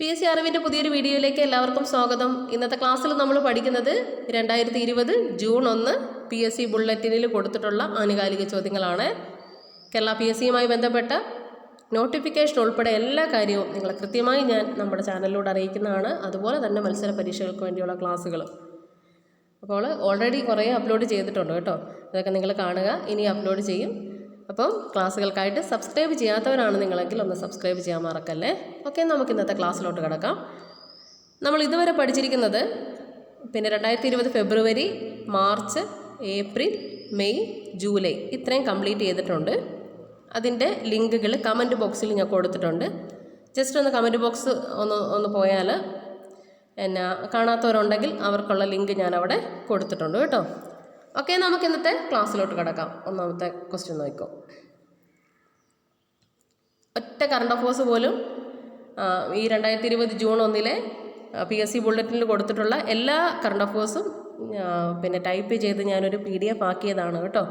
P S C അറിവിന്റെ പുതിയൊരു വീഡിയോയിലേക്ക് എല്ലാവർക്കും സ്വാഗതം. ഇന്നത്തെ ക്ലാസ്സിൽ നമ്മൾ പഠിക്കുന്നത് രണ്ടായിരത്തി ഇരുപത് ജൂൺ ഒന്ന് പി എസ് സി ബുള്ളറ്റിനിൽ കൊടുത്തിട്ടുള്ള ആനുകാലിക ചോദ്യങ്ങളാണ്. കേരള പി എസ് സിയുമായി ബന്ധപ്പെട്ട നോട്ടിഫിക്കേഷൻ ഉൾപ്പെടെ എല്ലാ കാര്യവും നിങ്ങളെ കൃത്യമായി ഞാൻ നമ്മുടെ ചാനലിലൂടെ അറിയിക്കുന്നതാണ്. അതുപോലെ തന്നെ മത്സര പരീക്ഷകൾക്ക് വേണ്ടിയുള്ള ക്ലാസ്സുകൾ അപ്പോൾ ഓൾറെഡി കുറേ അപ്ലോഡ് ചെയ്തിട്ടുണ്ട് കേട്ടോ. അതൊക്കെ നിങ്ങൾ കാണുക. ഇനി അപ്ലോഡ് ചെയ്യും. അപ്പം ക്ലാസ്സുകൾക്കായിട്ട് സബ്സ്ക്രൈബ് ചെയ്യാത്തവരാണ് നിങ്ങളെങ്കിൽ ഒന്ന് സബ്സ്ക്രൈബ് ചെയ്യാൻ മറക്കല്ലേ? ഓക്കെ നമുക്ക് ഇന്നത്തെ ക്ലാസ്സിലോട്ട് കിടക്കാം. നമ്മൾ ഇതുവരെ പഠിച്ചിരിക്കുന്നത് പിന്നെ രണ്ടായിരത്തി ഇരുപത് February March April May July ഇത്രയും കംപ്ലീറ്റ് ചെയ്തിട്ടുണ്ട്. അതിന്റെ ലിങ്കുകൾ കമന്റ് ബോക്സിൽ ഞാൻ കൊടുത്തിട്ടുണ്ട്. ജസ്റ്റ് ഒന്ന് കമന്റ് ബോക്സ് ഒന്ന് ഒന്ന് പോയാൽ എന്നാ കാണാത്തവരുണ്ടെങ്കിൽ അവർക്കുള്ള ലിങ്ക് ഞാൻ അവിടെ കൊടുത്തിട്ടുണ്ട് കേട്ടോ. ഓക്കെ നമുക്ക് ഇന്നത്തെ ക്ലാസ്സിലോട്ട് കിടക്കാം. ഒന്നാമത്തെ ക്വസ്റ്റ്യൻ നോക്കോ. ഒറ്റ കറണ്ട് അഫേഴ്സ് പോലും ഈ രണ്ടായിരത്തി ഇരുപത് ജൂൺ ഒന്നിലെ പി എസ് സി ബുള്ളറ്റിനിൽ കൊടുത്തിട്ടുള്ള എല്ലാ കറണ്ട് അഫേഴ്സും പിന്നെ ടൈപ്പ് ചെയ്ത് ഞാനൊരു പി ഡി എഫ് ആക്കിയതാണ് കേട്ടോ.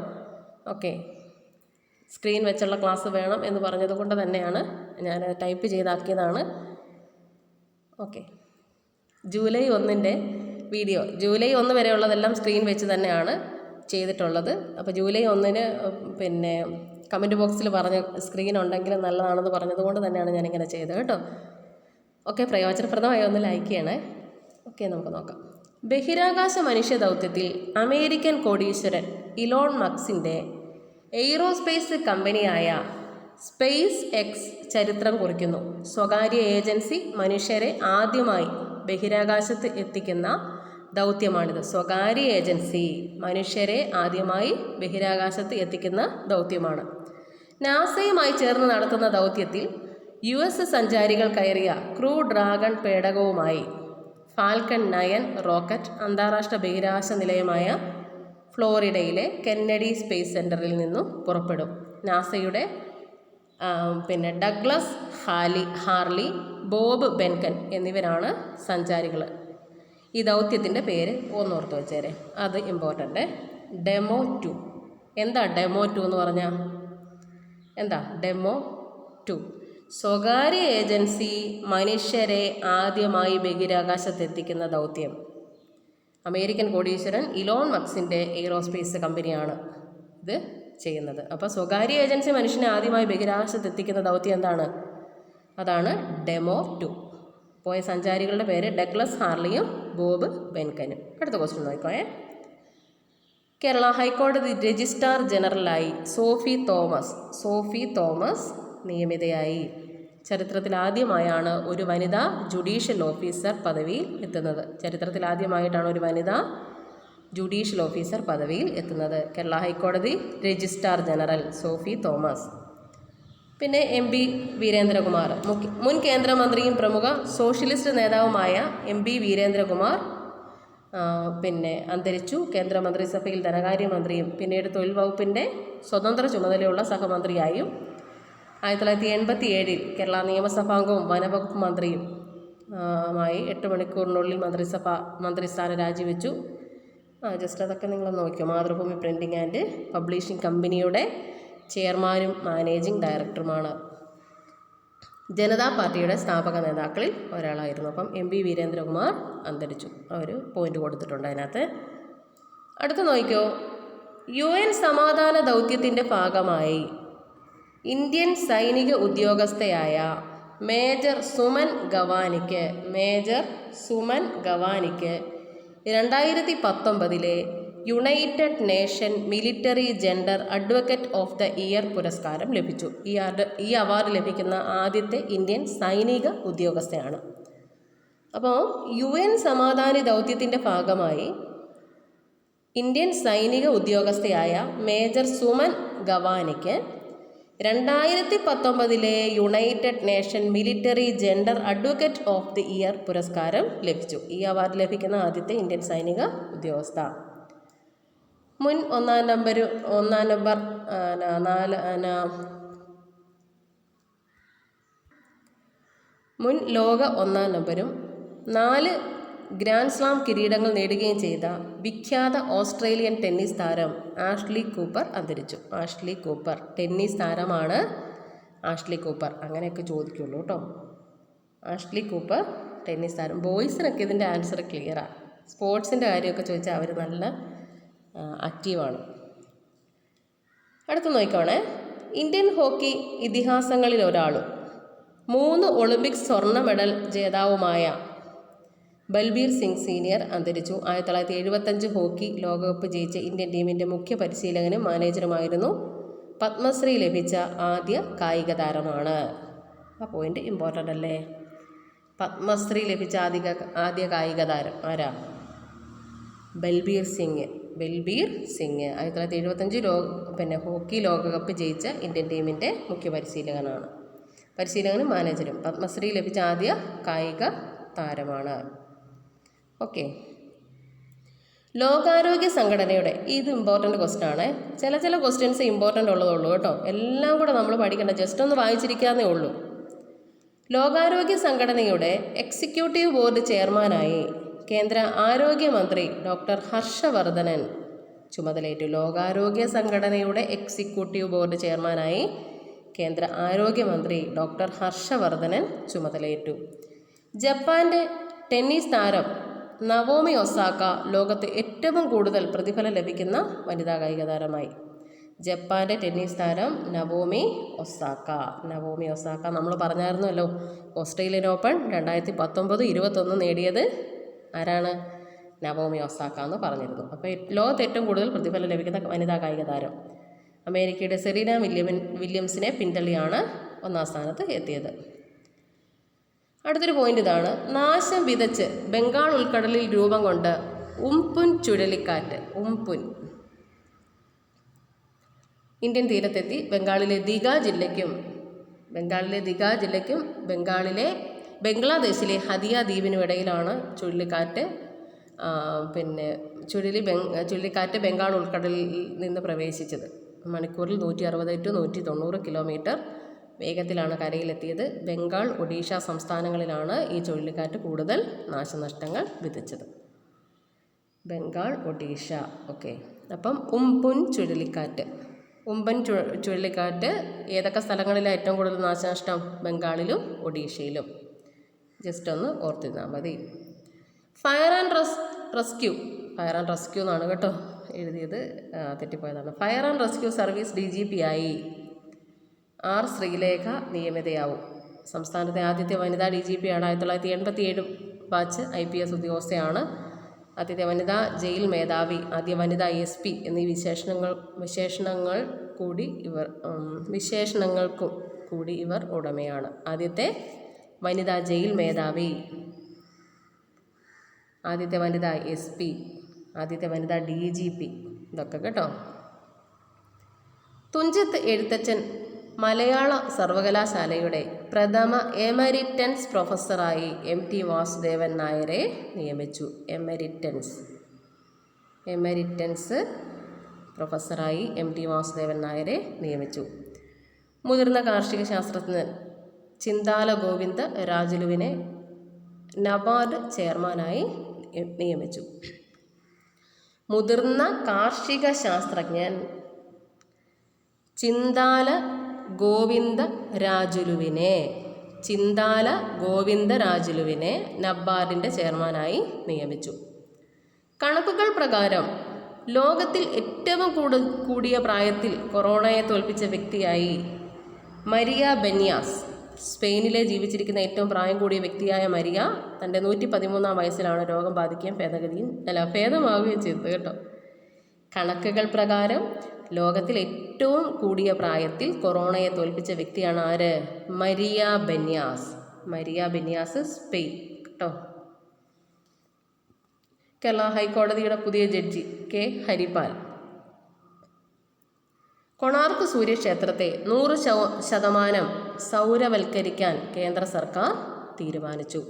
ഓക്കെ. സ്ക്രീൻ വെച്ചുള്ള ക്ലാസ് വേണം എന്ന് പറഞ്ഞത് കൊണ്ട് തന്നെയാണ് ഞാൻ ടൈപ്പ് ചെയ്താക്കിയതാണ്. ഓക്കെ. ജൂലൈ ഒന്നിന്റെ വീഡിയോ. ജൂലൈ ഒന്ന് വരെയുള്ളതെല്ലാം സ്ക്രീൻ വെച്ച് തന്നെയാണ്. ചെയ്തിട്ടുള്ളത്. അപ്പോൾ ജൂലൈ ഒന്നിന് പിന്നെ കമന്റ് ബോക്സിൽ പറഞ്ഞ സ്ക്രീൻ ഉണ്ടെങ്കിൽ നല്ലതാണെന്ന് പറഞ്ഞതുകൊണ്ട് തന്നെയാണ് ഞാനിങ്ങനെ ചെയ്തത് കേട്ടോ. ഓക്കെ പ്രയോജനപ്രദമായി ഒന്ന് ലൈക്ക് ചെയ്യണേ. ഓക്കെ നമുക്ക് നോക്കാം. ബഹിരാകാശ മനുഷ്യ ദൗത്യത്തിൽ അമേരിക്കൻ കോടീശ്വരൻ ഇലോൺ മക്സിന്റെ എയ്റോസ്പേസ് കമ്പനിയായ സ്പേസ് എക്സ് ചരിത്രം കുറിക്കുന്നു. സ്വകാര്യ ഏജൻസി മനുഷ്യരെ ആദ്യമായി ബഹിരാകാശത്ത് എത്തിക്കുന്ന ദൗത്യമാണിത്. സ്വകാര്യ ഏജൻസി മനുഷ്യരെ ആദ്യമായി ബഹിരാകാശത്ത് എത്തിക്കുന്ന ദൗത്യമാണ്. നാസയുമായി ചേർന്ന് നടത്തുന്ന ദൗത്യത്തിൽ യു എസ് സഞ്ചാരികൾ കയറിയ ക്രൂ ഡ്രാഗൺ പേടകവുമായി ഫാൽക്കൺ നയൻ റോക്കറ്റ് അന്താരാഷ്ട്ര ബഹിരാകാശ നിലയമായ ഫ്ലോറിഡയിലെ കെന്നഡി സ്പേസ് സെന്ററിൽ നിന്നും പുറപ്പെടും. നാസയുടെ പിന്നെ Douglas Hurley Hurley Bob Behnken എന്നിവരാണ് സഞ്ചാരികൾ ഈ ദൗത്യത്തിന്റെ പേര് ഒന്നോർത്ത് വെച്ചേരെ. അത് ഇമ്പോർട്ടന്റ് ഡെമോ ടു എന്താ ഡെമോ ടു എന്ന് പറഞ്ഞാൽ എന്താ? ഡെമോ ടു സ്വകാര്യ ഏജൻസി മനുഷ്യരെ ആദ്യമായി ബഹിരാകാശത്തെത്തിക്കുന്ന ദൗത്യം. അമേരിക്കൻ കോടീശ്വരൻ ഇലോൺ മക്സിന്റെ എയ്റോസ്പേസ് കമ്പനിയാണ് ഇത് ചെയ്യുന്നത്. അപ്പോൾ സ്വകാര്യ ഏജൻസി മനുഷ്യനെ ആദ്യമായി ബഹിരാകാശത്തെത്തിക്കുന്ന ദൗത്യം എന്താണ്? അതാണ് ഡെമോ ടു പോയ സഞ്ചാരികളുടെ പേര് ഡഗ്ലസ് ഹാർലിയും ബോബ് ബെൻകനും അടുത്ത ക്വസ്റ്റ്യൻ നോക്കിക്കോയേ. കേരള ഹൈക്കോടതി രജിസ്ട്രാർ ജനറലായി സോഫി തോമസ് സോഫി തോമസ് നിയമിതയായി. ചരിത്രത്തിൽ ആദ്യമായാണ് ഒരു വനിതാ ജുഡീഷ്യൽ ഓഫീസർ പദവിയിൽ എത്തുന്നത്. ചരിത്രത്തിൽ ആദ്യമായിട്ടാണ് ഒരു വനിതാ ജുഡീഷ്യൽ ഓഫീസർ പദവിയിൽ എത്തുന്നത്. കേരള ഹൈക്കോടതി രജിസ്ട്രാർ ജനറൽ സോഫി തോമസ്. പിന്നെ എം പി വീരേന്ദ്രകുമാർ. മുൻ കേന്ദ്രമന്ത്രിയും പ്രമുഖ സോഷ്യലിസ്റ്റ് നേതാവുമായ എം പി വീരേന്ദ്രകുമാർ പിന്നെ അന്തരിച്ചു. കേന്ദ്രമന്ത്രിസഭയിൽ ധനകാര്യമന്ത്രിയും പിന്നീട് തൊഴിൽ വകുപ്പിന്റെ സ്വതന്ത്ര ചുമതലയുള്ള സഹമന്ത്രിയായും ആയിരത്തി തൊള്ളായിരത്തി എൺപത്തി ഏഴിൽ കേരള നിയമസഭാംഗവും വനവകുപ്പ് മന്ത്രിയും ആയി എട്ട് മണിക്കൂറിനുള്ളിൽ മന്ത്രിസഭ മന്ത്രിസ്ഥാനം രാജിവെച്ചു. ജസ്റ്റ് അതൊക്കെ നിങ്ങൾ നോക്കിയോ? മാതൃഭൂമി പ്രിന്റിംഗ് ആൻഡ് പബ്ലിഷിംഗ് കമ്പനിയുടെ ചെയർമാനും മാനേജിംഗ് ഡയറക്ടറുമാണ്. ജനതാ പാർട്ടിയുടെ സ്ഥാപക നേതാക്കളിൽ ഒരാളായിരുന്നു. അപ്പം എം പി വീരേന്ദ്രകുമാർ അന്തരിച്ചു. അവർ പോയിന്റ് കൊടുത്തിട്ടുണ്ട് അതിനകത്ത്. അടുത്ത് നോക്കിക്കോ. യു എൻ സമാധാന ദൗത്യത്തിന്റെ ഭാഗമായി ഇന്ത്യൻ സൈനിക ഉദ്യോഗസ്ഥയായ മേജർ സുമൻ ഗവാനിക്ക് മേജർ സുമൻ ഗവാനിക്ക് രണ്ടായിരത്തി പത്തൊമ്പതിലെ United Nation military gender advocate of the year പുരസ്കാരം ലഭിച്ചു. ഈ ഈ അവാർഡ് ലഭിക്കുന്ന ആദ്യത്തെ ഇന്ത്യൻ സൈനിക ഉദ്യോഗസ്ഥയാണ്. അപ്പോൾ യു എൻ സമാധാന ദൗത്യത്തിന്റെ ഭാഗമായി ഇന്ത്യൻ സൈനിക ഉദ്യോഗസ്ഥയായ മേജർ സുമൻ ഗവാനിക്ക് രണ്ടായിരത്തി പത്തൊമ്പതിലെ United Nation military gender advocate of the year പുരസ്കാരം ലഭിച്ചു. ഈ അവാർഡ് ലഭിക്കുന്ന ആദ്യത്തെ ഇന്ത്യൻ സൈനിക ഉദ്യോഗസ്ഥ. മുൻ ഒന്നാം നമ്പർ ഒന്നാം നമ്പർ നാല് മുൻ ലോക ഒന്നാം നമ്പരും നാല് ഗ്രാൻഡ് സ്ലാം കിരീടങ്ങൾ നേടുകയും ചെയ്ത വിഖ്യാത ഓസ്ട്രേലിയൻ ടെന്നീസ് താരം ആഷ്ലി കൂപ്പർ അന്തരിച്ചു. ആഷ്ലി കൂപ്പർ ടെന്നീസ് താരമാണ് ആഷ്ലി കൂപ്പർ. അങ്ങനെയൊക്കെ ചോദിക്കുള്ളൂ കേട്ടോ. ആഷ്ലി കൂപ്പർ ടെന്നീസ് താരം. ബോയ്സിനൊക്കെ ഇതിന്റെ ആൻസർ ക്ലിയറാണ് സ്പോർട്സിന്റെ കാര്യമൊക്കെ ചോദിച്ചാൽ അവർ നല്ല ആക്റ്റീവാണ് അടുത്ത നോക്കിക്കോണേ. ഇന്ത്യൻ ഹോക്കി ഇതിഹാസങ്ങളിൽ ഒരാളും മൂന്ന് ഒളിമ്പിക് സ്വർണ മെഡൽ ജേതാവുമായ ബൽബീർ സിംഗ് സീനിയർ അന്തരിച്ചു. ആയിരത്തി തൊള്ളായിരത്തി എഴുപത്തഞ്ച് ഹോക്കി ലോകകപ്പ് ജയിച്ച ഇന്ത്യൻ ടീമിന്റെ മുഖ്യ പരിശീലകനും മാനേജറുമായിരുന്നു പത്മശ്രീ ലഭിച്ച ആദ്യ കായിക താരമാണ്. ആ പോയിന്റ് ഇമ്പോർട്ടന്റ് അല്ലേ? പത്മശ്രീ ലഭിച്ച ആദ്യ ആദ്യ കായിക താരം ആരാ? ബൽബീർ സിംഗ്. ബൽബീർ സിംഗ്. ആയിരത്തി തൊള്ളായിരത്തി എഴുപത്തഞ്ച് ലോ പിന്നെ ഹോക്കി ലോകകപ്പ് ജയിച്ച ഇന്ത്യൻ ടീമിന്റെ മുഖ്യ പരിശീലകനാണ്. പരിശീലകനും മാനേജരും. പത്മശ്രീ ലഭിച്ച ആദ്യ കായിക താരമാണ്. ഓക്കെ. ലോകാരോഗ്യ സംഘടനയുടെ ഇത് ഇമ്പോർട്ടന്റ് ക്വസ്റ്റൻ ആണ്. ചില ചില ക്വസ്റ്റ്യൻസ് ഇമ്പോർട്ടന്റ് ഉള്ളതുള്ളൂ കേട്ടോ. എല്ലാം കൂടെ നമ്മൾ പഠിക്കേണ്ട. ജസ്റ്റ് ഒന്ന് വായിച്ചിരിക്കാന്നേ ഉള്ളൂ. ലോകാരോഗ്യ സംഘടനയുടെ എക്സിക്യൂട്ടീവ് ബോർഡ് ചെയർമാനായി കേന്ദ്ര ആരോഗ്യമന്ത്രി ഡോക്ടർ ഹർഷവർദ്ധനൻ ചുമതലയേറ്റു. ലോകാരോഗ്യ സംഘടനയുടെ എക്സിക്യൂട്ടീവ് ബോർഡ് ചെയർമാനായി കേന്ദ്ര ആരോഗ്യമന്ത്രി ഡോക്ടർ ഹർഷവർദ്ധനൻ ചുമതലയേറ്റു. ജപ്പാന്റെ ടെന്നീസ് താരം നവോമി ഒസാക്ക ലോകത്ത് ഏറ്റവും കൂടുതൽ പ്രതിഫലം ലഭിക്കുന്ന വനിതാ കായിക താരമായി. ജപ്പാന്റെ ടെന്നീസ് താരം നവോമി ഒസാക്ക. നവോമി ഒസാക്ക നമ്മൾ പറഞ്ഞായിരുന്നല്ലോ ഓസ്ട്രേലിയൻ ഓപ്പൺ രണ്ടായിരത്തി പത്തൊമ്പത് ഇരുപത്തൊന്ന് നേടിയത് ആരാണ്? നവോമി ഒസാക്ക എന്ന് പറഞ്ഞിരുന്നു. അപ്പോൾ ലോകത്ത് ഏറ്റവും കൂടുതൽ പ്രതിഫലം ലഭിക്കുന്ന വനിതാ കായിക താരം അമേരിക്കയുടെ സെറീന വില്യമിൻ വില്യംസിനെ പിന്തള്ളിയാണ് ഒന്നാം സ്ഥാനത്ത് എത്തിയത്. അടുത്തൊരു പോയിന്റ് ഇതാണ്. നാശം വിതച്ച് ബംഗാൾ ഉൾക്കടലിൽ രൂപം കൊണ്ട് ഉംപുൻ ചുഴലിക്കാറ്റ്. ഉംപുൻ. ഇന്ത്യൻ തീരത്തെത്തി ബംഗാളിലെ ദിഗ ജില്ലയ്ക്കും ബംഗാളിലെ ദിഗ ജില്ലയ്ക്കും ബംഗാളിലെ ബംഗ്ലാദേശിലെ ഹദിയ ദ്വീപിനും ഇടയിലാണ് ചുഴലിക്കാറ്റ്. പിന്നെ ചുഴലി ബംഗ് ചുഴലിക്കാറ്റ് ബംഗാൾ ഉൾക്കടലിൽ നിന്ന് പ്രവേശിച്ചത്. മണിക്കൂറിൽ നൂറ്റി അറുപത് ടു നൂറ്റി തൊണ്ണൂറ് കിലോമീറ്റർ വേഗത്തിലാണ് കരയിലെത്തിയത്. ബംഗാൾ ഒഡീഷ സംസ്ഥാനങ്ങളിലാണ് ഈ ചുഴലിക്കാറ്റ് കൂടുതൽ നാശനഷ്ടങ്ങൾ വിധിച്ചത് ബംഗാൾ ഒഡീഷ ഓക്കെ. അപ്പം ഉംപുൻ ചുഴലിക്കാറ്റ്. ഉമ്പൻ ചുഴലിക്കാറ്റ് ഏതൊക്കെ സ്ഥലങ്ങളിലാണ് ഏറ്റവും കൂടുതൽ നാശനഷ്ടം? ബംഗാളിലും ഒഡീഷയിലും. ജസ്റ്റ് ഒന്ന് ഓർത്തിരുന്നാൽ മതി. Fire and res rescue fire and rescue എന്നാണ് കേട്ടോ എഴുതിയത്. തെറ്റിപ്പോയതാണ്. Fire and rescue service D G P ആയി ആർ ശ്രീലേഖ നിയമിതയാവും. സംസ്ഥാനത്തെ ആദ്യത്തെ വനിതാ ഡി ജി പി ആണ്. ആയിരത്തി തൊള്ളായിരത്തി എൺപത്തി ഏഴ് ബാച്ച് ഐ പി എസ് ഉദ്യോഗസ്ഥയാണ്. ആദ്യത്തെ വനിതാ ജയിൽ മേധാവി ആദ്യ വനിതാ എസ് പി എന്നീ വിശേഷണങ്ങൾ വിശേഷണങ്ങൾ കൂടി ഇവർ വിശേഷണങ്ങൾക്കും കൂടി ഇവർ ഉടമയാണ്. ആദ്യത്തെ വനിതാ ജയിൽ മേധാവി. ആദ്യത്തെ വനിതാ എസ് പി ആദ്യത്തെ വനിതാ ഡി ജി പി. ഇതൊക്കെ കേട്ടോ. തുഞ്ചത്ത് എഴുത്തച്ഛൻ മലയാള സർവകലാശാലയുടെ പ്രഥമ എമരിറ്റൻസ് പ്രൊഫസറായി എം ടി വാസുദേവൻ നായരെ നിയമിച്ചു. എമരിറ്റൻസ്. എമരിറ്റൻസ് പ്രൊഫസറായി എം ടി വാസുദേവൻ നായരെ നിയമിച്ചു. മുതിർന്ന കാർഷിക ശാസ്ത്രജ്ഞൻ ചിന്താല ഗോവിന്ദ രാജുലുവിനെ നബാർഡ് ചെയർമാനായി നിയമിച്ചു. മുതിർന്ന കാർഷിക ശാസ്ത്രജ്ഞൻ ചിന്താല ഗോവിന്ദ രാജുലുവിനെ ചിന്താല ഗോവിന്ദ രാജുലുവിനെ നബാർഡിന്റെ ചെയർമാനായി നിയമിച്ചു. കണക്കുകൾ പ്രകാരം ലോകത്തിൽ ഏറ്റവും കൂടു കൂടിയ പ്രായത്തിൽ കൊറോണയെ തോൽപ്പിച്ച വ്യക്തിയായി മരിയ ബെന്യാസ് സ്പെയിനിലെ ജീവിച്ചിരിക്കുന്ന ഏറ്റവും പ്രായം കൂടിയ വ്യക്തിയായ മരിയ തന്റെ നൂറ്റി പതിമൂന്നാം വയസ്സിലാണ് രോഗം ബാധിക്കുകയും ഭേദഗതിയും അല്ല ഭേദമാവുകയും ചെയ്തത് കേട്ടോ. കണക്കുകൾ പ്രകാരം ലോകത്തിൽ ഏറ്റവും കൂടിയ പ്രായത്തിൽ കൊറോണയെ തോൽപ്പിച്ച വ്യക്തിയാണ് ആര്? Maria Branyas. Maria Branyas Spain കേട്ടോ. കേരള ഹൈക്കോടതിയുടെ പുതിയ ജഡ്ജി കെ ഹരിപാൽ. കൊണാർക്ക് സൂര്യക്ഷേത്രത്തെ നൂറ് ശതമാനം സൗരവൽക്കരിക്കാൻ കേന്ദ്ര സർക്കാർ തീരുമാനിച്ചു.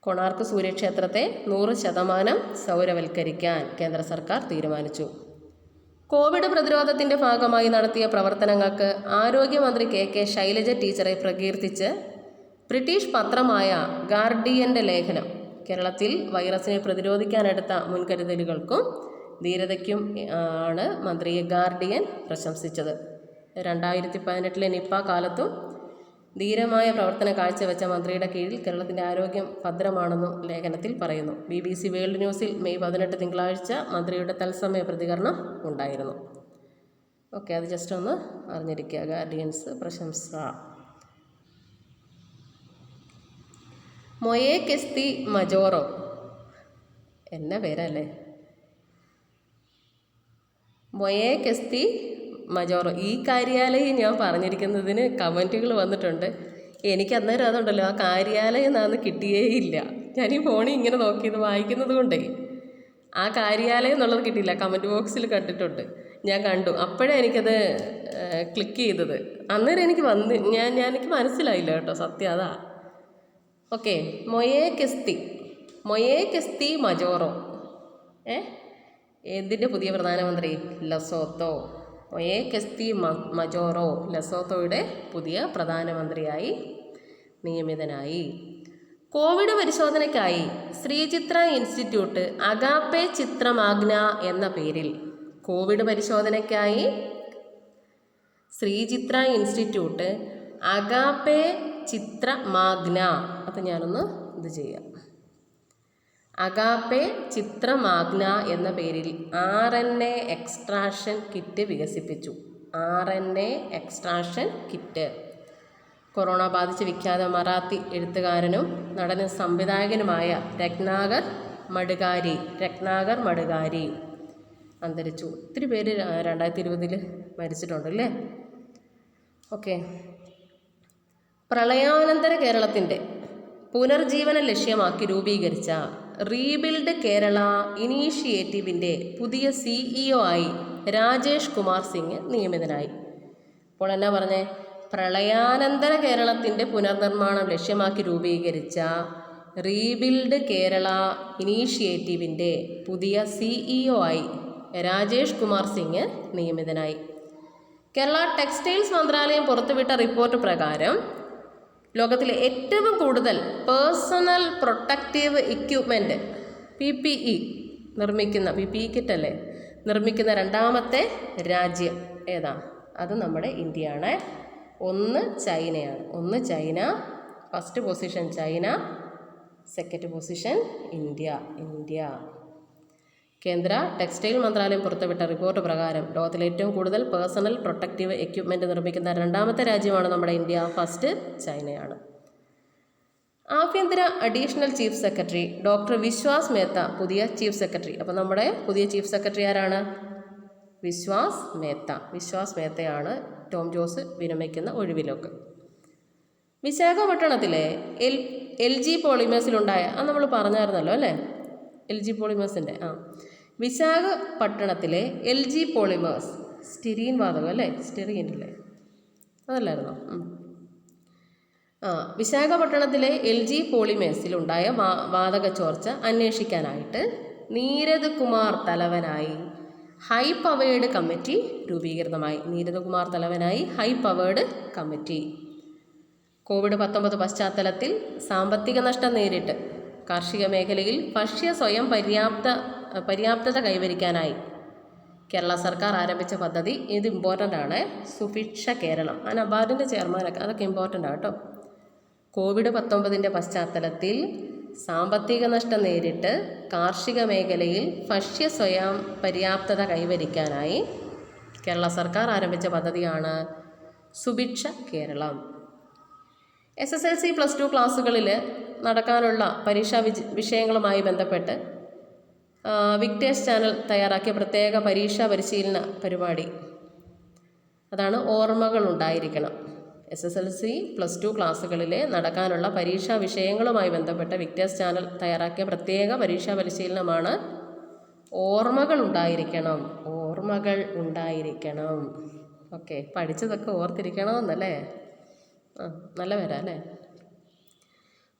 കൊണാർക്ക് സൂര്യക്ഷേത്രത്തെ നൂറ് ശതമാനം സൗരവൽക്കരിക്കാൻ കേന്ദ്ര സർക്കാർ തീരുമാനിച്ചു. കോവിഡ് പ്രതിരോധത്തിന്റെ ഭാഗമായി നടത്തിയ പ്രവർത്തനങ്ങൾക്ക് ആരോഗ്യമന്ത്രി കെ കെ ശൈലജ ടീച്ചറെ പ്രകീർത്തിച്ച് ബ്രിട്ടീഷ് പത്രമായ ഗാർഡിയന്റെ ലേഖനം കേരളത്തിൽ വൈറസിനെ പ്രതിരോധിക്കാനെടുത്ത മുൻകരുതലുകൾക്കും ധീരതയ്ക്കും ആണ് മന്ത്രിയെ ഗാർഡിയൻ പ്രശംസിച്ചത്. രണ്ടായിരത്തി പതിനെട്ടിലെ നിപ്പ കാലത്തും ധീരമായ പ്രവർത്തന കാഴ്ചവെച്ച മന്ത്രിയുടെ കീഴിൽ കേരളത്തിന്റെ ആരോഗ്യം ഭദ്രമാണെന്നും ലേഖനത്തിൽ പറയുന്നു. ബി ബി സി വേൾഡ് ന്യൂസിൽ മെയ് പതിനെട്ട് തിങ്കളാഴ്ച മന്ത്രിയുടെ തത്സമയ പ്രതികരണം ഉണ്ടായിരുന്നു. ഓക്കെ അത് ജസ്റ്റ് ഒന്ന് അറിഞ്ഞിരിക്കുക ഗാർഡിയൻസ് പ്രശംസ. മൊയേ കെസ്തി മജോറോ. എന്ന പേരല്ലേ? മൊയേ കെസ്തി മജോറോ ഈ കാര്യാലയം ഞാൻ പറഞ്ഞിരിക്കുന്നതിന് കമന്റുകൾ വന്നിട്ടുണ്ട്. എനിക്ക് അന്നേരം അതുണ്ടല്ലോ ആ കാര്യാലയം കിട്ടിയേ ഇല്ല ഞാൻ ഈ ഫോണിൽ ഇങ്ങനെ നോക്കിയത് വായിക്കുന്നത് കൊണ്ടേ. ആ കാര്യാലയം എന്നുള്ളത് കിട്ടിയില്ല കമന്റ് ബോക്സിൽ കണ്ടിട്ടുണ്ട്. ഞാൻ കണ്ടു. അപ്പോഴേ എനിക്കത് ക്ലിക്ക് ചെയ്തത്. അന്നേരം എനിക്ക് വന്ന് ഞാൻ ഞാൻ എനിക്ക് മനസ്സിലായില്ല കേട്ടോ സത്യം അതാ. Okay Moeketsi Moeketsi Majoro. ഏ? എന്തിന്റെ പുതിയ പ്രധാനമന്ത്രി? ലസോത്തോ. മൊയേ കെസ്തി മജോറോ ലസോത്തോയുടെ പുതിയ പ്രധാനമന്ത്രിയായി നിയമിതനായി. കോവിഡ് പരിശോധനയ്ക്കായി ശ്രീചിത്ര ഇൻസ്റ്റിറ്റ്യൂട്ട് അഗാപ്പെ ചിത്രമാഗ്ന എന്ന പേരിൽ കോവിഡ് പരിശോധനയ്ക്കായി ശ്രീചിത്ര ഇൻസ്റ്റിറ്റ്യൂട്ട് അഗാപ്പെ ചിത്രമാഗ്ന. അപ്പം ഞാനൊന്ന് ഇത് ചെയ്യാം. അഗാപ്പെ ചിത്രമാഗ്ന എന്ന പേരിൽ R N A extraction kit വികസിപ്പിച്ചു. R N A extraction kit. Corona ബാധിച്ച് വിഖ്യാത മറാത്തി എഴുത്തുകാരനും നടനും സംവിധായകനുമായ രത്നാകർ മടുകാരി രത്നാകർ മടുകാരി അന്തരിച്ചു. ഒത്തിരി പേര് രണ്ടായിരത്തി ഇരുപതിൽ മരിച്ചിട്ടുണ്ടല്ലേ? ഓക്കെ. പ്രളയാനന്തര കേരളത്തിന്റെ പുനർജീവന ലക്ഷ്യമാക്കി രൂപീകരിച്ച റീബിൽഡ് കേരള ഇനീഷ്യേറ്റീവിന്റെ പുതിയ സിഇഒ ആയി രാജേഷ് കുമാർ സിംഗ് നിയമിതനായി. അപ്പോൾ എന്നാ പറഞ്ഞേ? പ്രളയാനന്തര കേരളത്തിന്റെ പുനർനിർമ്മാണം ലക്ഷ്യമാക്കി രൂപീകരിച്ച റീബിൽഡ് കേരള ഇനീഷ്യേറ്റീവിന്റെ പുതിയ സിഇഒ ആയി രാജേഷ് കുമാർ സിംഗ് നിയമിതനായി. കേരള ടെക്സ്റ്റൈൽസ് മന്ത്രാലയം പുറത്തുവിട്ട റിപ്പോർട്ട് പ്രകാരം ലോകത്തിലെ ഏറ്റവും കൂടുതൽ personal protective equipment P P E നിർമ്മിക്കുന്ന പി പി ഇ കിറ്റല്ലേ? നിർമ്മിക്കുന്ന രണ്ടാമത്തെ രാജ്യം ഏതാണ് അത് നമ്മുടെ ഇന്ത്യയാണ്. ഒന്ന് ചൈനയാണ്. ഒന്ന് China first position China second position India. India. കേന്ദ്ര ടെക്സ്റ്റൈൽ മന്ത്രാലയം പുറത്തുവിട്ട റിപ്പോർട്ട് പ്രകാരം ലോകത്തിലെ ഏറ്റവും കൂടുതൽ പേഴ്സണൽ പ്രൊട്ടക്റ്റീവ് എക്യുപ്മെന്റ് നിർമ്മിക്കുന്ന രണ്ടാമത്തെ രാജ്യമാണ് നമ്മുടെ ഇന്ത്യ ഫസ്റ്റ് ചൈനയാണ്. ആഭ്യന്തര additional chief secretary doctor Vishwas Mehta പുതിയ ചീഫ് സെക്രട്ടറി. അപ്പോൾ നമ്മുടെ പുതിയ ചീഫ് സെക്രട്ടറി ആരാണ്? വിശ്വാസ് മേത്ത. വിശ്വാസ് മേത്തയാണ് ടോം ജോസ് വിരമിക്കുന്ന ഒഴിവിലൊക്കെ. വിശാഖപട്ടണത്തിലെ എൽ എൽ ജി പോളിമേഴ്സിലുണ്ടായ അത് നമ്മൾ പറഞ്ഞായിരുന്നല്ലോ അല്ലേ? എൽ ജി പോളിമേഴ്സിന്റെ ആ. വിശാഖപട്ടണത്തിലെ എൽ ജി പോളിമേഴ്സ് സ്റ്റിരീൻ വാതകം അല്ലേ? സ്റ്റിറീൻ അല്ലേ? അതല്ലായിരുന്നോ. ആ വിശാഖപട്ടണത്തിലെ എൽ ജി പോളിമേഴ്സിലുണ്ടായ വാ വാതക ചോർച്ച അന്വേഷിക്കാനായിട്ട് നീരദ് കുമാർ തലവനായി ഹൈ പവേഡ് കമ്മിറ്റി രൂപീകൃതമായി. നീരദ് കുമാർ തലവനായി ഹൈ പവേഡ് കമ്മിറ്റി കോവിഡ് പത്തൊമ്പത് പശ്ചാത്തലത്തിൽ സാമ്പത്തിക നഷ്ടം നേരിട്ട്. കാർഷിക മേഖലയിൽ ഭക്ഷ്യ സ്വയം പര്യാപ്ത പര്യാപ്തത കൈവരിക്കാനായി കേരള സർക്കാർ ആരംഭിച്ച പദ്ധതി ഇത് ഇമ്പോർട്ടന്റ് ആണ്. സുഭിക്ഷ കേരളം. ആ നബാർഡിന്റെ ചെയർമാനൊക്കെ അതൊക്കെ ഇമ്പോർട്ടന്റ് ആണ് കേട്ടോ. കോവിഡ് പത്തൊമ്പതിന്റെ പശ്ചാത്തലത്തിൽ സാമ്പത്തിക നഷ്ടം നേരിട്ട് കാർഷിക മേഖലയിൽ ഭക്ഷ്യ സ്വയം പര്യാപ്തത കൈവരിക്കാനായി കേരള സർക്കാർ ആരംഭിച്ച പദ്ധതിയാണ് Subhiksha Keralam. S S L C plus two ക്ലാസ്സുകളിൽ നടക്കാനുള്ള പരീക്ഷാ വിഷയങ്ങളുമായി ബന്ധപ്പെട്ട് വിക്ടേഴ്സ് ചാനൽ തയ്യാറാക്കിയ പ്രത്യേക പരീക്ഷാ പരിശീലന പരിപാടി. അതാണ് ഓർമ്മകൾ ഉണ്ടായിരിക്കണം. S S L C plus two ക്ലാസ്സുകളിലെ നടക്കാനുള്ള പരീക്ഷാ വിഷയങ്ങളുമായി ബന്ധപ്പെട്ട വിക്ടേഴ്സ് ചാനൽ തയ്യാറാക്കിയ പ്രത്യേക പരീക്ഷാ പരിശീലനമാണ് ഓർമ്മകൾ ഉണ്ടായിരിക്കണം. ഓർമ്മകൾ ഉണ്ടായിരിക്കണം. ഓക്കെ പഠിച്ചതൊക്കെ ഓർത്തിരിക്കണമെന്നല്ലേ? ആ നല്ല വരാം അല്ലേ?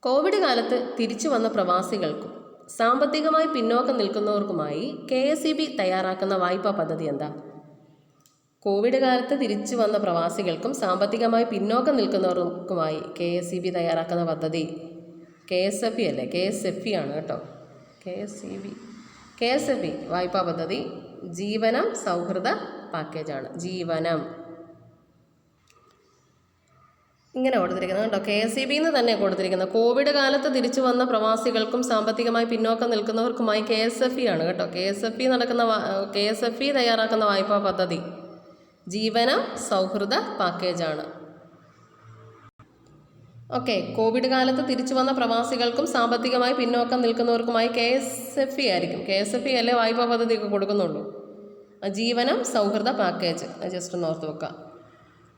കോവിഡ് കാലത്ത് തിരിച്ചു വന്ന പ്രവാസികൾക്കും സാമ്പത്തികമായി പിന്നോക്കം നിൽക്കുന്നവർക്കുമായി കെ എസ് ഇ ബി തയ്യാറാക്കുന്ന വായ്പാ പദ്ധതി എന്താ? കോവിഡ് കാലത്ത് തിരിച്ചു വന്ന പ്രവാസികൾക്കും സാമ്പത്തികമായി പിന്നോക്കം നിൽക്കുന്നവർക്കുമായി കെ എസ് ഇ ബി തയ്യാറാക്കുന്ന പദ്ധതി കെ എസ് എഫ് ഇ അല്ലേ? കെ എസ് എഫ് ഇ ആണ് കേട്ടോ. K S E B. K S F E വായ്പാ പദ്ധതി ജീവനം സൗഹൃദ പാക്കേജാണ് ജീവനം. ഇങ്ങനെ കൊടുത്തിരിക്കുന്നത് കേട്ടോ കെ എസ് ഇ ബിന്ന് തന്നെ കൊടുത്തിരിക്കുന്നത്. കോവിഡ് കാലത്ത് തിരിച്ചു വന്ന പ്രവാസികൾക്കും സാമ്പത്തികമായി പിന്നോക്കം നിൽക്കുന്നവർക്കുമായി കെ എസ് എഫ് ഇ ആണ് കേട്ടോ. കെ എസ് എഫ് ഇ നടക്കുന്ന കെ എസ് എഫ് ഇ തയ്യാറാക്കുന്ന വായ്പാ പദ്ധതി. ജീവന സൗഹൃദ പാക്കേജാണ് ഓക്കെ കോവിഡ് കാലത്ത് തിരിച്ചു വന്ന പ്രവാസികൾക്കും സാമ്പത്തികമായി പിന്നോക്കം നിൽക്കുന്നവർക്കുമായി കെ എസ് എഫ് ഇ ആയിരിക്കും. കെ എസ് എഫ് ഇ അല്ലേ വായ്പാ പദ്ധതിയൊക്കെ കൊടുക്കുന്നുള്ളൂ. ജീവനം സൗഹൃദ പാക്കേജ് ജസ്റ്റ് ഒന്ന് ഓർത്ത് വെക്കുക.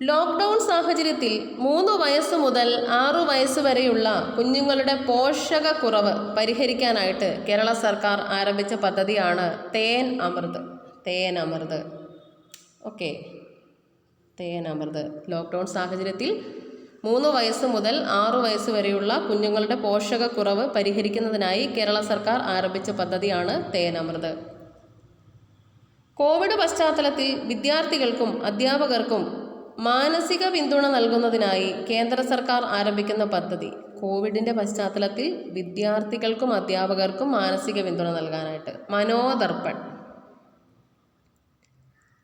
ലോക്ക്ഡൗൺ സാഹചര്യത്തിൽ മൂന്ന് വയസ്സ് മുതൽ ആറു വയസ്സ് വരെയുള്ള കുഞ്ഞുങ്ങളുടെ പോഷകക്കുറവ് പരിഹരിക്കാനായിട്ട് കേരള സർക്കാർ ആരംഭിച്ച പദ്ധതിയാണ് തേൻ അമൃത്. തേൻ അമൃത്. ഓക്കെ. തേൻ അമൃത്. ലോക്ക്ഡൗൺ സാഹചര്യത്തിൽ മൂന്ന് വയസ്സ് മുതൽ ആറു വയസ്സ് വരെയുള്ള കുഞ്ഞുങ്ങളുടെ പോഷകക്കുറവ് പരിഹരിക്കുന്നതിനായി കേരള സർക്കാർ ആരംഭിച്ച പദ്ധതിയാണ് തേൻ അമൃത്. കോവിഡ് പശ്ചാത്തലത്തിൽ വിദ്യാർത്ഥികൾക്കും അധ്യാപകർക്കും മാനസിക പിന്തുണ നൽകുന്നതിനായി കേന്ദ്ര സർക്കാർ ആരംഭിക്കുന്ന പദ്ധതി. കോവിഡിന്റെ പശ്ചാത്തലത്തിൽ വിദ്യാർത്ഥികൾക്കും അധ്യാപകർക്കും മാനസിക പിന്തുണ നൽകാനായിട്ട്. മനോദർപ്പൺ.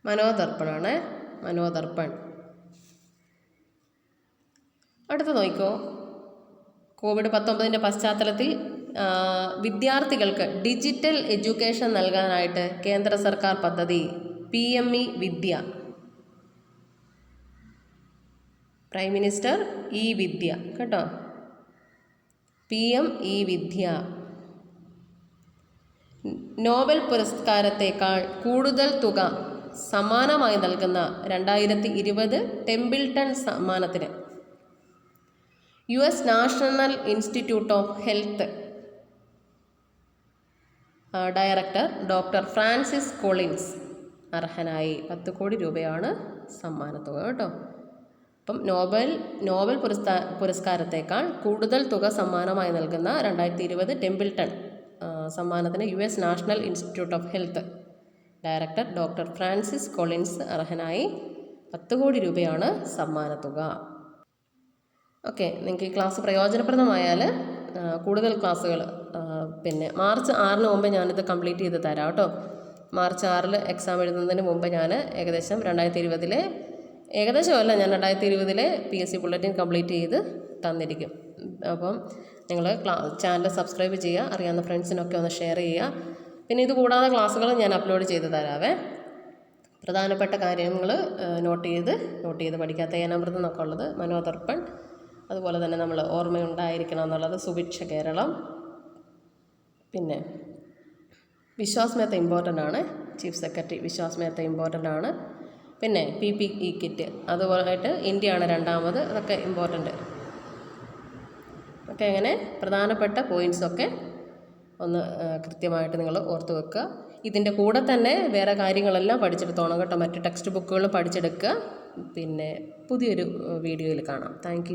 മനോദർപ്പണാണ്. മനോദർപ്പൺ. അടുത്ത നോക്കിക്കോ. കോവിഡ് പത്തൊമ്പതിന്റെ പശ്ചാത്തലത്തിൽ വിദ്യാർത്ഥികൾക്ക് ഡിജിറ്റൽ എഡ്യൂക്കേഷൻ നൽകാനായിട്ട് കേന്ദ്ര സർക്കാർ പദ്ധതി P M E Vidya. Prime minister E Vidya കേട്ടോ? P M E Vidya Nobel പുരസ്കാരത്തേക്കാൾ കൂടുതൽ തുക സമ്മാനമായി നൽകുന്ന രണ്ടായിരത്തി ഇരുപത് Templeton സമ്മാനത്തിന്. U S national institute of health director doctor Francis Collins അർഹനായി പത്ത് കോടി രൂപയാണ് സമ്മാനത്തുക കേട്ടോ. അപ്പം നോബൽ നോബൽ പുരസ്കാ പുരസ്കാരത്തേക്കാൾ കൂടുതൽ തുക സമ്മാനമായി നൽകുന്ന രണ്ടായിരത്തി ഇരുപത് Templeton സമ്മാനത്തിന് U S national institute of health director doctor Francis Collins അർഹനായി പത്ത് കോടി രൂപയാണ് സമ്മാനത്തുക. ഓക്കെ നിങ്ങൾക്ക് ഈ ക്ലാസ് പ്രയോജനപ്രദമായാൽ കൂടുതൽ ക്ലാസ്സുകൾ പിന്നെ മാർച്ച് ആറിന് മുമ്പ് ഞാനിത് കംപ്ലീറ്റ് ചെയ്ത് തരാം കേട്ടോ. മാർച്ച് ആറിൽ എക്സാം എഴുതുന്നതിന് മുമ്പ് ഞാൻ ഏകദേശം രണ്ടായിരത്തി ഇരുപതിലെ ഏകദേശമല്ല ഞാൻ രണ്ടായിരത്തി ഇരുപതിലെ P S C bulletin complete ചെയ്ത് തന്നിരിക്കും. അപ്പം നിങ്ങൾ ക്ലാ ചാനൽ സബ്സ്ക്രൈബ് ചെയ്യുക അറിയാവുന്ന ഫ്രണ്ട്സിനൊക്കെ ഒന്ന് ഷെയർ ചെയ്യുക. പിന്നെ ഇത് കൂടാതെ ക്ലാസ്സുകൾ ഞാൻ അപ്ലോഡ് ചെയ്ത് തരാവേ. പ്രധാനപ്പെട്ട കാര്യങ്ങൾ നോട്ട് ചെയ്ത് നോട്ട് ചെയ്ത് പഠിക്കാത്ത ഏനാമൃതം എന്നൊക്കെ ഉള്ളത് മനോദർപ്പൺ. അതുപോലെ തന്നെ നമ്മൾ ഓർമ്മയുണ്ടായിരിക്കണം എന്നുള്ളത് സുഭിക്ഷ കേരളം. പിന്നെ വിശ്വാസ് മേത്ത ഇമ്പോർട്ടന്റ് ആണ്. Chief secretary Vishwas Mehta important ആണ്. പിന്നെ പി പി ഇ കിറ്റ് അതുപോലായിട്ട് ഇന്ത്യയാണ് രണ്ടാമത്. അതൊക്കെ ഇമ്പോർട്ടന്റ് ഒക്കെ അങ്ങനെ പ്രധാനപ്പെട്ട പോയിന്റ്സൊക്കെ ഒന്ന് കൃത്യമായിട്ട് നിങ്ങൾ ഓർത്ത് വെക്കുക. ഇതിന്റെ കൂടെ തന്നെ വേറെ കാര്യങ്ങളെല്ലാം പഠിച്ചെടുത്തോണം കേട്ടോ മറ്റ് ടെക്സ്റ്റ് ബുക്കുകളും പഠിച്ചെടുക്കുക. പിന്നെ പുതിയൊരു വീഡിയോയിൽ കാണാം. താങ്ക്